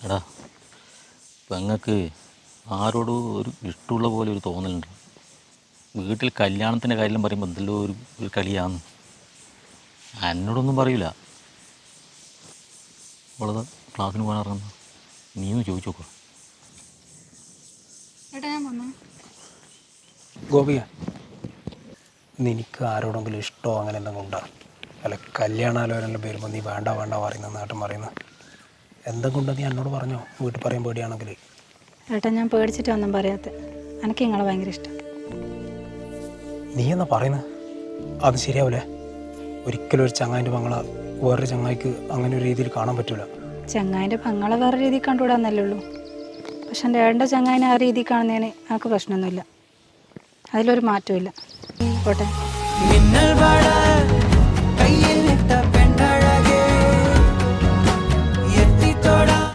എടാ പെങ്ങൾക്ക് ആരോടും ഒരു ഇഷ്ടമുള്ള പോലെ ഒരു തോന്നലുണ്ട്. വീട്ടിൽ കല്യാണത്തിന്റെ കാര്യം പറയുമ്പോൾ എന്തെല്ലോ ഒരു ഒരു കളിയാന്ന് എന്നോടൊന്നും പറയൂല. അവളത് ക്ലാസ്സിന് പോകാൻ ഇറങ്ങുന്ന. നീ ഒന്ന് ചോദിച്ചു നോക്കുക ഏട്ടാ ഞാൻ വന്നു? ഗോപിക നിനക്ക് ആരോടെങ്കിലും ഇഷ്ടമോ അങ്ങനെ എന്തെങ്കിലും ഉണ്ടോ? അല്ല കല്യാണാലോചനയിൽ വരുമ്പോൾ നീ വേണ്ട വേണ്ട പറയുന്ന നാട്ടും പറയുന്ന എന്തെങ്കിലും നീ എന്നോട് പറഞ്ഞോ? വീട്ടിൽ പറയാൻ പേടിയാണെങ്കിൽ. ഏട്ടാ ഞാൻ പേടിച്ചിട്ട് ഒന്നും പറയാത്ത. എനിക്ക് നിങ്ങളെ ഭയങ്കര ഇഷ്ടം. നീ എന്നാ പറയുന്നത് അത് ശരിയാവില്ലേ ഒരിക്കലും ഒരു ചങ്ങായിന്റെ പങ്ങള വേറൊരു ചങ്ങായിക്ക് അങ്ങനെ ഒരു രീതിയിൽ കാണാൻ പറ്റൂല. ചങ്ങായിന്റെ പങ്ങളെ വേറെ രീതിയിൽ കണ്ടുവിടാന്നല്ലേ ഉള്ളൂ. പക്ഷെ എന്റെ ഏടന്റെ ചങ്ങായിനെ ആ രീതിയിൽ കാണുന്നതിന് എനിക്ക് പ്രശ്നമൊന്നുമില്ല. അതിലൊരു മാറ്റമില്ല പോട്ടെ.